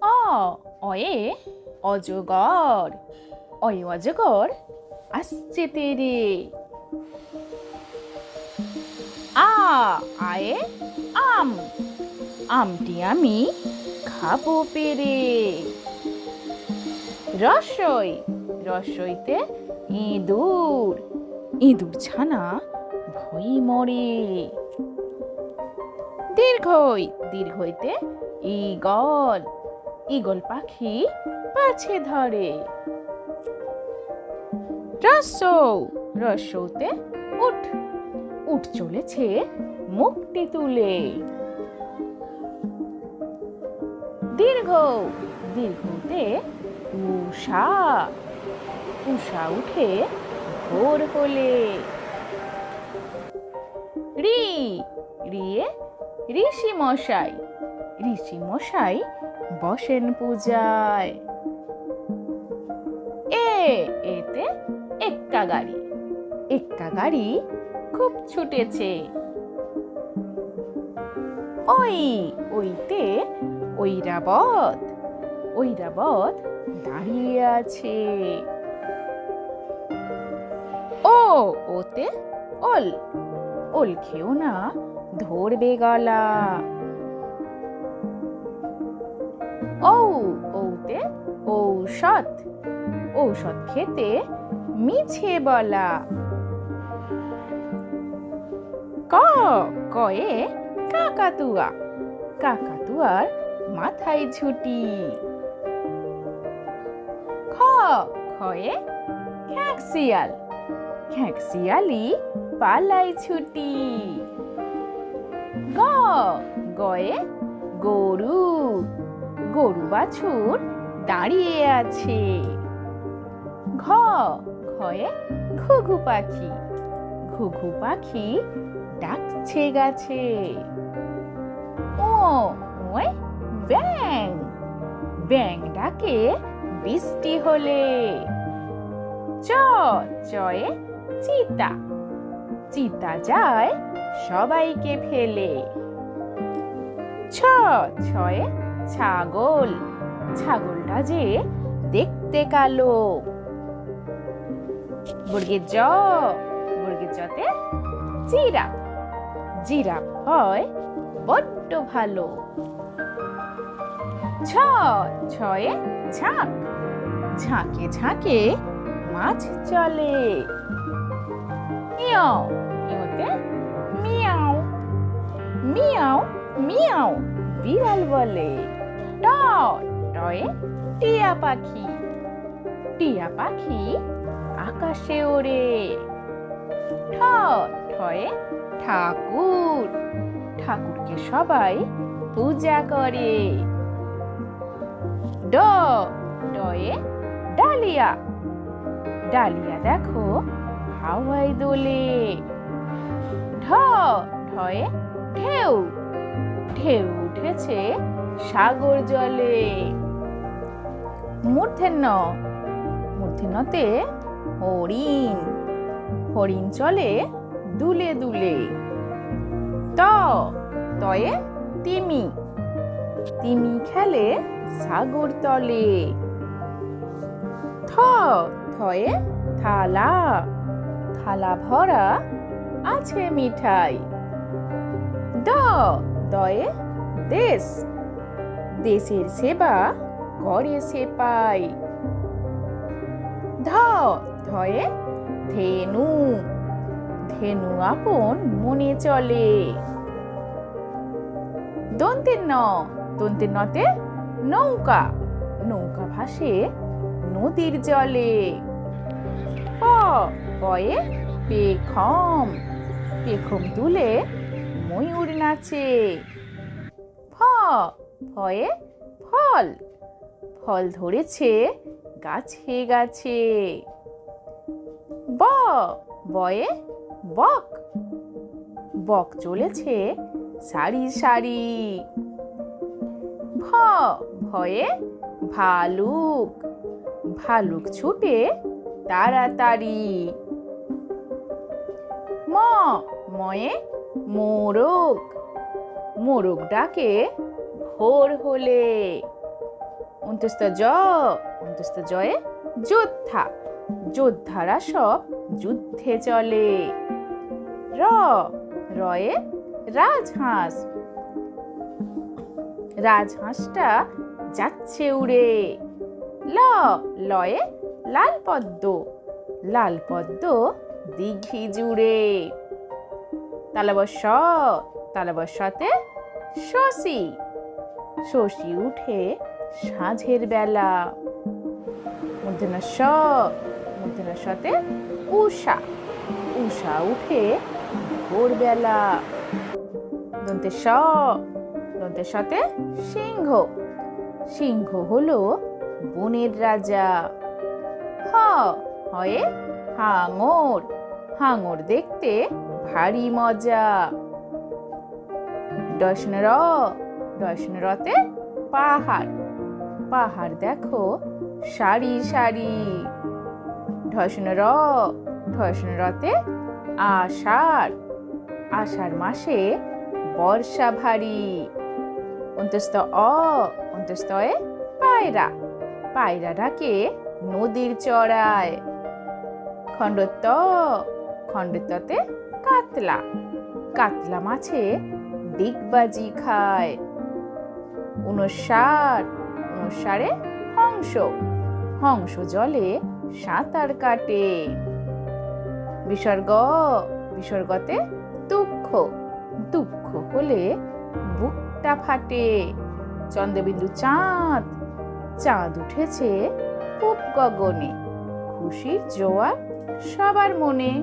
অ, অয়ে, অজগর। অয়ে অজগর? আসছে তেরে। আ, আয়ে, আম। আমটি আমি খাব পেরে। রসই, রসইতে ইঁদুর। ইঁদুর ছানা ভয় মরে। দীর্ঘই, দীর্ঘইতে ঈগল ঈগল পাখি পাছে ধরে। রসৌ রসৌতে উঠ উঠ চলেছে মুখটি তুলে। দীর্ঘ, দীর্ঘতে উষা উষা উঠে ভোর হলে। রি, রিয়ে ঋষি মশাই ঋষি মশাই বসেন পূজায়। এ, এতে এক্কা গাড়ি এক্কা গাড়ি খুব ছুটেছে। ওই, ওইতে ঐরাবত ঐরাবত দাঁড়িয়ে আছে। ও, ওতে ওল ওল খেও না ধরবে গলা। ঔ, ঔতে ঔষধ ঔষধ খেতে মিছে বলা। ক, কয়ে কাকাতুয়া, কাকাতুয়ার মাথায় ঝুটি। খ খয়ে খ্যাঁকশিয়াল খ্যাঁকশিয়ালি পালাই ছুটি। গ গয়ে গরু গরু বাছুর দাঁড়িয়ে আছে। ঘ, ঘয়ে ঘুঘু পাখি ঘুঘু পাখি ডাকছে গাছে। ও ওই ব্যাং ব্যাং ডাকে বৃষ্টি হলে। চ, চয়ে চিতা চিতা যায় সবাইকে ফেলে। ছ, ছয়ে ছাগল। ছাগলটা যে দেখতে কালো। বর্গের জ বর্গের জতে জিরাফ। জিরাফ হয় বড্ড ভালো। ছ, ছয়ে ঝাঁক। ঝাঁকে ঝাঁকে মাছ চলে। ইয় ইয়তে মিয়াও। মিয়াও মিয়াও বিড়াল বলে। ট টয়ে টিয়া পাখি। টিয়া পাখি আকাশে ওড়ে। ঠ ঠয়ে ঠাকুর। ঠাকুরকে সবাই পূজা করে। ড ডয়ে ডালিয়া। ডালিয়া দেখো হাওয়ায় দোলে। ঢ, ঢয়ে ঢেউ। ঢেউ উঠেছে সাগর জলে। মূর্ধন্য, মূর্ধন্যতে হরিণ হরিণ চলে দুলে দুলে। ত, তয়ে তিমি তিমি খেলে সাগর তলে। থ, থয়ে থালা থালা ভরা আছে মিঠাই। দ দয়ে দেশ, দেশের সেবা করে সে পাই। ধ ধয়ে ধেনু ধেনু আপন মনে চলে। দন্তের ন দন্তের নতে নৌকা নৌকা ভাসে নদীর জলে। পয়ে পেখম পেখম তুলে ময়ূর নাচে ফ ফল। ফল ধরেছে গাছে গাছে। ব, বয়ে বক। বক চলেছে সারি সারি। ভ, ভয়ে ভালুক। ভালুক ছুটে তাড়াতাড়ি। ম, ময়ে মোরগ। মোরগ ডাকে, ভোর হলে। অন্তস্ত জ অন্তস্ত জয়ে যোদ্ধা। যোদ্ধারা সব যুদ্ধে চলে। র, রয়ে রাজহাঁস। রাজহাঁসটা যাচ্ছে উড়ে। ল, লয়ে লাল পদ্ম লাল পদ্ম দিঘি জুড়ে। তালবস্য, তালবস্যতে শশী। শশী উঠে সাঁঝের বেলা। মূর্ধন্য স মূর্ধন্য সতে উষা উষা উঠে ভোরবেলা। দন্তে স দন্তের সাথে সিংহ। সিংহ হলো বনের রাজা। হ, হয়ে হাঙর। হাঙর দেখতে ভারী মজা। দশনর দশনরতে পাহাড়। পাহাড় দেখো, সারি সারি। ঢসনর ঢসনরতে আষাঢ়। আষাঢ় মাসে বর্ষা ভারী। অন্তস্থ অ অন্তস্থয়ে পায়রা। পায়রা ডাকে নদীর চড়ায়। খণ্ডত্ব, খণ্ডত্বতে কাতলা। কাতলা মাছে দিগবাজি খায়। উনষাট উনষারে হংস। হংস জলে সাঁতার কাটে। বিসর্গ, বিসর্গতে দুঃখ। দুঃখ হলে বুকটা ফাটে। চন্দ্রবিন্দু চাঁদ চাঁদ উঠেছে পূব গগনে। খুশির জোয়ার সবার মনে।